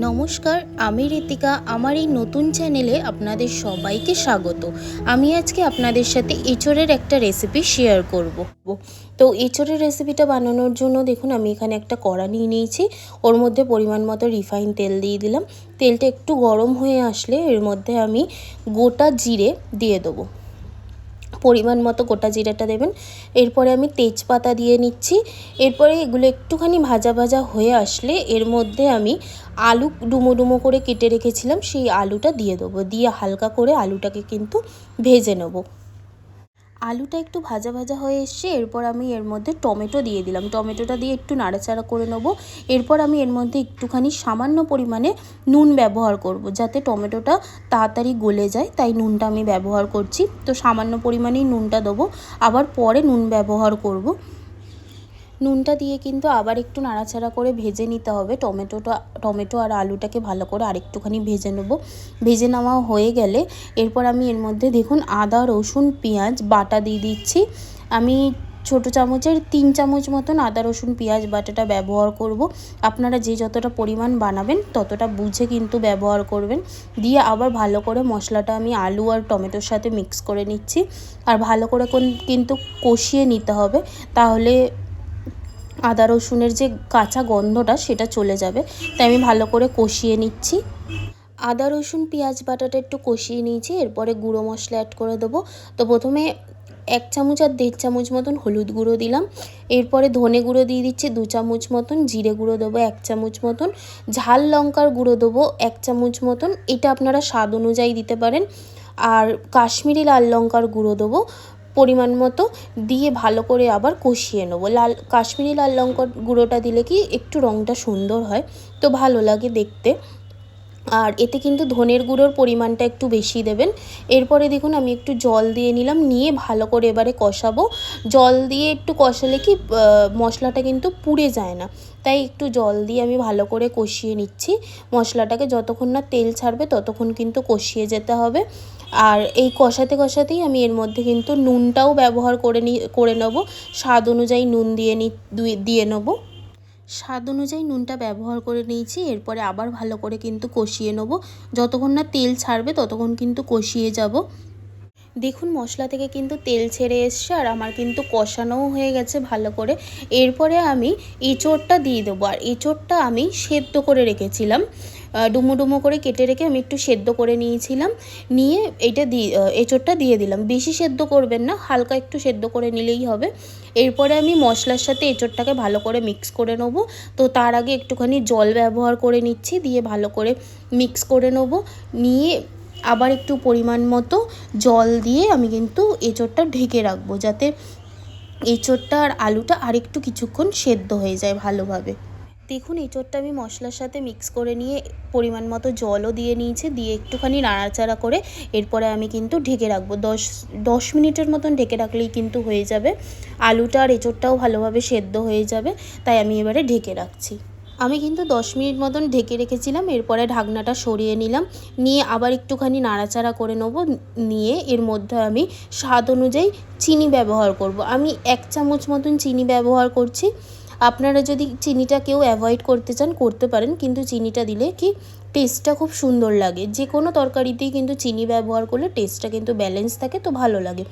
নমস্কার, আমি ঋতিকা আমার এই নতুন চ্যানেলে আপনাদের সবাইকে স্বাগত। আমি আজকে আপনাদের সাথে এঁচড়ের একটা রেসিপি শেয়ার করব। তো এঁচড়ের রেসিপিটা বানানোর জন্য দেখুন, আমি এখানে একটা কড়া নিয়ে নিয়েছি। ওর মধ্যে পরিমাণ মতো রিফাইন তেল দিয়ে দিলাম। তেলটা একটু গরম হয়ে আসলে এর মধ্যে আমি গোটা জিরে দিয়ে দেবো। পরিমাণ মতো গোটা জিরাটা দেবেন। এরপরে আমি তেজপাতা দিয়ে নিচ্ছি। এরপরে এগুলো একটুখানি ভাজা ভাজা হয়ে আসলে এর মধ্যে আমি আলু ডুমো ডুমো করে কেটে রেখেছিলাম, সেই আলুটা দিয়ে দেবো। দিয়ে হালকা করে আলুটাকে কিন্তু ভেজে নেব। আলুটা একটু ভাজা ভাজা হয়ে এসছে, এরপর আমি এর মধ্যে টমেটো দিয়ে দিলাম। টমেটোটা দিয়ে একটু নাড়াচাড়া করে নেব। এরপর আমি এর মধ্যে একটুখানি সামান্য পরিমাণে নুন ব্যবহার করব, যাতে টমেটোটা তাড়াতাড়ি গলে যায়, তাই নুনটা আমি ব্যবহার করছি। তো সামান্য পরিমাণেই নুনটা দেবো। আবার পরে নুন ব্যবহার করব। নুনটা দিয়ে কিন্তু আবার একটু নাড়াচাড়া করে ভেজে নিতে হবে। টমেটোটা, টমেটো আর আলুটাকে ভালো করে আরেকটুখানি ভেজে নেব। ভেজে নেওয়া হয়ে গেলে এরপর আমি এর মধ্যে দেখুন আদা, রসুন, পেঁয়াজ, বাটা দিয়ে দিচ্ছি। আমি ছোটো চামচের তিন চামচ মতন আদা, রসুন, পেঁয়াজ, বাটাটা ব্যবহার করব। আপনারা যে যতটা পরিমাণ বানাবেন ততটা বুঝে কিন্তু ব্যবহার করবেন। দিয়ে আবার ভালো করে মশলাটা আমি আলু আর টমেটোর সাথে মিক্স করে নিচ্ছি। আর ভালো করে কিন্তু কষিয়ে নিতে হবে। তাহলে আদা রসুনের যে কাঁচা গন্ধটা সেটা চলে যাবে। তাই আমি ভালো করে কষিয়ে নিচ্ছি। আদা রসুন, পেঁয়াজ বাটাটা একটু কষিয়ে নিয়েছি, এরপরে গুঁড়ো মশলা অ্যাড করে দেবো। তো প্রথমে এক চামচ আর দেড় চামচ মতন হলুদ গুঁড়ো দিলাম। এরপরে ধনে গুঁড়ো দিয়ে দিচ্ছি দু চামচ মতন, জিরে গুঁড়ো দেবো এক চামচ মতন, ঝাল লঙ্কার গুঁড়ো দেবো এক চামচ মতন, এটা আপনারা স্বাদ অনুযায়ী দিতে পারেন। আর কাশ্মীরি লাল লঙ্কার গুঁড়ো দেবো। পরিমাণ মতো দিয়ে ভালো করে আবার কষিয়ে নেব। লাল, কাশ্মীরি লাল লঙ্কার গুঁড়োটা দিলে কি একটু রঙটা সুন্দর হয়, তো ভালো লাগে দেখতে। আর এতে কিন্তু ধনের গুঁড়োর পরিমাণটা একটু বেশি দেবেন। এরপরে দেখুন, আমি একটু জল দিয়ে নিলাম, নিয়ে ভালো করে এবারে কষাবো। জল দিয়ে একটু কষালে কি মশলাটা কিন্তু পুড়ে যায় না। তাই একটু জল দিয়ে আমি ভালো করে কষিয়ে নিচ্ছি। মশলাটাকে যতক্ষণ না তেল ছাড়বে, ততক্ষণ কিন্তু কষিয়ে যেতে হবে। আর এই কষাতে কষাতেই আমি এর মধ্যে কিন্তু নুনটাও ব্যবহার করে নি, করে নেব। স্বাদ অনুযায়ী নুন দিয়ে নি দিয়ে নেব। স্বাদ অনুযায়ী নুনটা ব্যবহার করে নিয়েছি, এরপরে আবার ভালো করে কিন্তু কষিয়ে নেব। যতক্ষণ না তেল ছাড়বে, ততক্ষণ কিন্তু কষিয়ে যাব। দেখুন, মশলা থেকে কিন্তু তেল ছেড়ে এসছে আর আমার কিন্তু কষানোও হয়ে গেছে ভালো করে। এরপরে আমি এঁচোড়টা দিয়ে দেবো। আর এঁচোড়টা আমি সেদ্ধ করে রেখেছিলাম। ডুমো ডুমো করে কেটে রেখে আমি একটু সেদ্ধ করে নিয়েছিলাম। নিয়ে এটা দিয়ে এঁচোড়টা দিয়ে দিলাম। বেশি সেদ্ধ করবেন না, হালকা একটু সেদ্ধ করে নিলেই হবে। এরপরে আমি মশলার সাথে এঁচোড়টাকে ভালো করে মিক্স করে নেব। তো তার আগে একটুখানি জল ব্যবহার করে নিচ্ছি, দিয়ে ভালো করে মিক্স করে নেব। নিয়ে আবার একটু পরিমাণ মতো জল দিয়ে আমি কিন্তু এঁচোড়টা ঢেকে রাখব, যাতে এঁচোড়টা আর আলুটা আরেকটু কিছুক্ষণ সেদ্ধ হয়ে যায় ভালোভাবে। দেখুন, এঁচোড়টা আমি মশলার সাথে মিক্স করে নিয়ে পরিমাণ মতো জলও দিয়ে নিয়েছি, দিয়ে একটুখানি নাড়াচাড়া করে এরপরে আমি কিন্তু ঢেকে রাখব। দশ দশ মিনিটের মতন ঢেকে রাখলেই কিন্তু হয়ে যাবে। আলুটা আর এঁচোড়টাও ভালোভাবে সেদ্ধ হয়ে যাবে, তাই আমি এবারে ঢেকে রাখছি। আমি কিন্তু দশ মিনিট মতন ঢেকে রেখেছিলাম, এরপরে ঢাকনাটা সরিয়ে নিলাম, নিয়ে আবার একটুখানি নাড়াচাড়া করে নেব, নিয়ে এর মধ্যে আমি স্বাদ অনুযায়ী চিনি ব্যবহার করব। আমি এক চামচ মতন চিনি ব্যবহার করছি। আপনারা যদি চিনিটা কেউ অ্যাভয়েড করতে চান, করতে পারেন। কিন্তু চিনিটা দিলে কি? টেস্টটা খুব সুন্দর লাগে। যে কোনো তরকারিতেই কিন্তু চিনি ব্যবহার করলে টেস্টটা কিন্তু ব্যালেন্স থাকে, তো ভালো লাগে।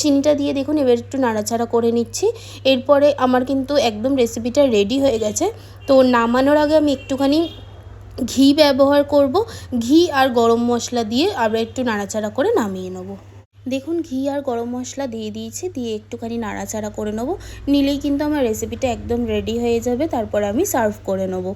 চিনিটা দিয়ে দেখুন, এবার একটু নাড়াচাড়া করে নিচ্ছি। এরপরে আমার কিন্তু একদম রেসিপিটা রেডি হয়ে গেছে। তো নামানোর আগে আমি একটুখানি ঘি ব্যবহার করব। ঘি আর গরম মশলা দিয়ে আবার একটু নাড়াচাড়া করে নামিয়ে নেব। দেখুন, ঘি আর গরম মশলা দিয়ে দিয়েছি, দিয়ে একটুখানি নাড়াচাড়া করে নেব। নিলেই কিন্তু আমার রেসিপিটা একদম রেডি হয়ে যাবে, তারপর আমি সার্ভ করে নেব।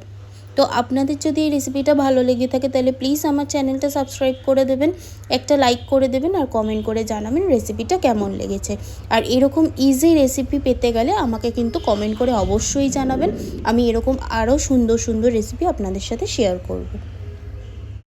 তো আপনাদের যদি এই রেসিপিটা ভালো লেগে থাকে, তাহলে প্লিজ আমার চ্যানেলটা সাবস্ক্রাইব করে দেবেন, একটা লাইক করে দেবেন, আর কমেন্ট করে জানাবেন রেসিপিটা কেমন লেগেছে। আর এরকম ইজি রেসিপি পেতে গেলে আমাকে কিন্তু কমেন্ট করে অবশ্যই জানাবেন, আমি এরকম আরও সুন্দর সুন্দর রেসিপি আপনাদের সাথে শেয়ার করব।